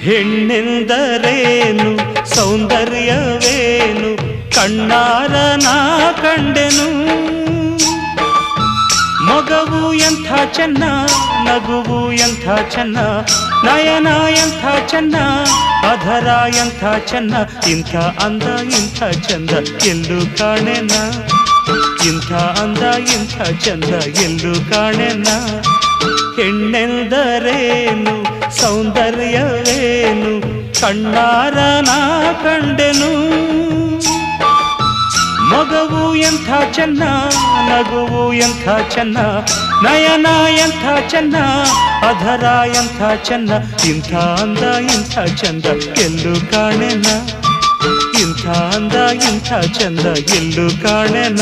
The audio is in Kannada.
ಹೆಣ್ಣೆಂದರೇನು? ಸೌಂದರ್ಯವೇನು? ಕಣ್ಣಾರ ನಾ ಕಂಡೆನು. ಮಗವು ಎಂಥ ಚೆನ್ನ, ನಗುವು ಎಂಥ ಚೆನ್ನ, ನಯನ ಎಂಥ ಚೆನ್ನ, ಅಧರ ಎಂಥ ಚೆನ್ನ, ಇಂಥ ಅಂದ, ಇಂಥ ಚಂದ, ಎಲ್ಲೂ ಕಾಣೆನ. ಇಂಥ ಅಂದ, ಇಂಥ ಚಂದ, ಎಲ್ಲೂ ಕಾಣೆನ. ಹೆಣ್ಣೆಂದರೇನು? ಸೌಂದರ್ಯವೇನು? ಕಣ್ಣಾರ ನಾ ಕಂಡೆನು? ಮಗವು ಎಂಥ ಚೆನ್ನ, ನಗುವು ಎಂಥ ಚೆನ್ನ, ನಯನ ಎಂಥ ಚೆನ್ನ, ಅಧರ ಎಂಥ ಚೆನ್ನ, ಇಂಥ ಅಂದ, ಇಂಥ ಚಂದ, ಎಲ್ಲೂ ಕಾಣೆನ? ಇಂಥ ಅಂದ, ಇಂಥ ಚಂದ, ಎಲ್ಲೂ ಕಾಣೆನ?